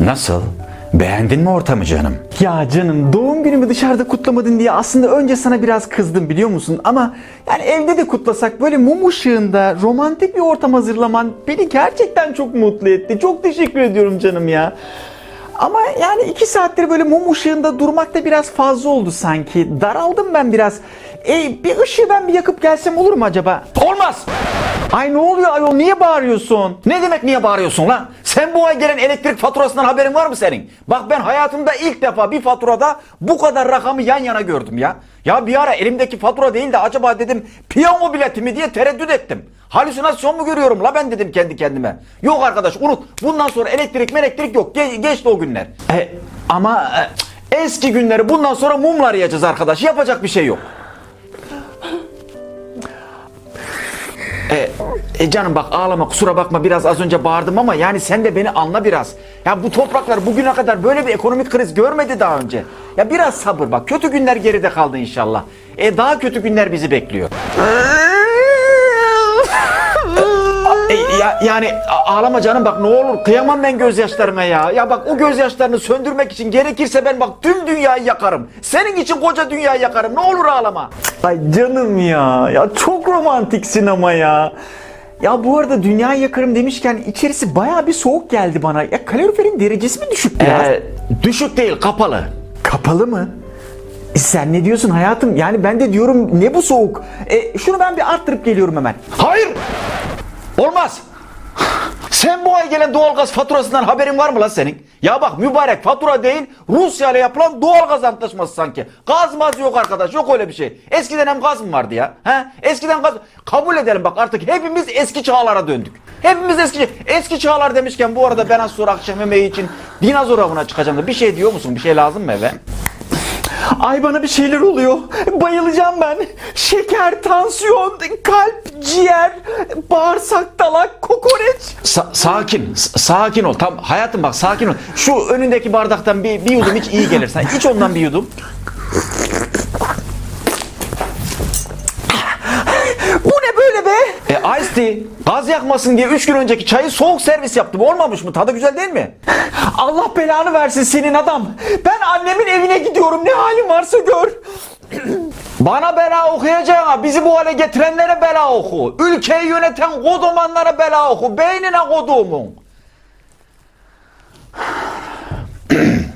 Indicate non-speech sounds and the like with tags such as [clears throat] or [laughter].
Nasıl? Beğendin mi ortamı canım? Ya canım doğum günümü dışarıda kutlamadın diye aslında önce sana biraz kızdım biliyor musun? Ama yani evde de kutlasak böyle mum ışığında romantik bir ortam hazırlaman beni gerçekten çok mutlu etti. Çok teşekkür ediyorum canım ya. Ama yani iki saattir böyle mum ışığında durmak da biraz fazla oldu sanki. Daraldım ben biraz. E, bir ışığı ben bir yakıp gelsem olur mu acaba? Olmaz! Ay ne oluyor ayol niye bağırıyorsun? Ne demek niye bağırıyorsun lan? Sen bu ay gelen elektrik faturasından haberin var mı senin? Bak ben hayatımda ilk defa bir faturada bu kadar rakamı yan yana gördüm ya. Ya bir ara elimdeki fatura değil de acaba dedim piyango bileti mi diye tereddüt ettim. Halüsinasyon mu görüyorum la ben dedim kendi kendime. Yok arkadaş unut. Bundan sonra elektrik elektrik yok. Ge- geçti o günler. E, ama e, Eski günleri bundan sonra mumla arayacağız arkadaş. Yapacak bir şey yok. E, canım bak ağlama kusura bakma biraz az önce bağırdım ama yani sen de beni anla biraz. Ya bu topraklar bugüne kadar böyle bir ekonomik kriz görmedi daha önce. Ya biraz sabır bak kötü günler geride kaldı inşallah. E daha kötü günler bizi bekliyor. E, ya, yani ağlama canım bak ne olur kıyamam ben gözyaşlarına ya. Ya bak o gözyaşlarını söndürmek için gerekirse ben bak tüm dünyayı yakarım. Senin için koca dünyayı yakarım ne olur ağlama. Ay canım ya. Ya çok romantiksin ama ya. Ya bu arada dünyayı yakarım demişken içerisi baya bir soğuk geldi bana. Ya kaloriferin derecesi mi düşük biraz? Ee, düşük değil kapalı. Kapalı mı? E, Sen ne diyorsun hayatım? Yani ben de diyorum ne bu soğuk? E, şunu ben bir arttırıp geliyorum hemen. Hayır. Olmaz. Sen bu ay gelen doğalgaz faturasından haberin var mı lan senin? Ya bak mübarek fatura değil Rusya ile yapılan doğalgaz antlaşması sanki. Gaz maz yok arkadaş yok öyle bir şey. Eskiden hem gaz mı vardı ya? He? Eskiden gaz... Kabul edelim bak artık hepimiz eski çağlara döndük. Hepimiz eski eski çağlar demişken bu arada ben az sonra akşam yemeği için dinozor avına çıkacağım da bir şey diyor musun? Bir şey lazım mı eve? Ay bana bir şeyler oluyor. Bayılacağım ben. Şeker, tansiyon, kalp, ciğer, bağırsak, dalak, kokoreç. Sa- sakin, s- sakin ol. Tam hayatım bak sakin ol. Şu önündeki bardaktan bir, bir yudum iç iyi gelir. Sen iç ondan bir yudum. Nesli gaz yakmasın diye 3 gün önceki çayı soğuk servis yaptım. Olmamış mı? Tadı güzel değil mi? [laughs] Allah belanı versin senin adam. Ben annemin evine gidiyorum. Ne halin varsa gör. [clears throat] Bana bela okuyacağına bizi bu hale getirenlere bela oku. Ülkeyi yöneten kodomanlara bela oku. Beynine koduğumun. [clears throat]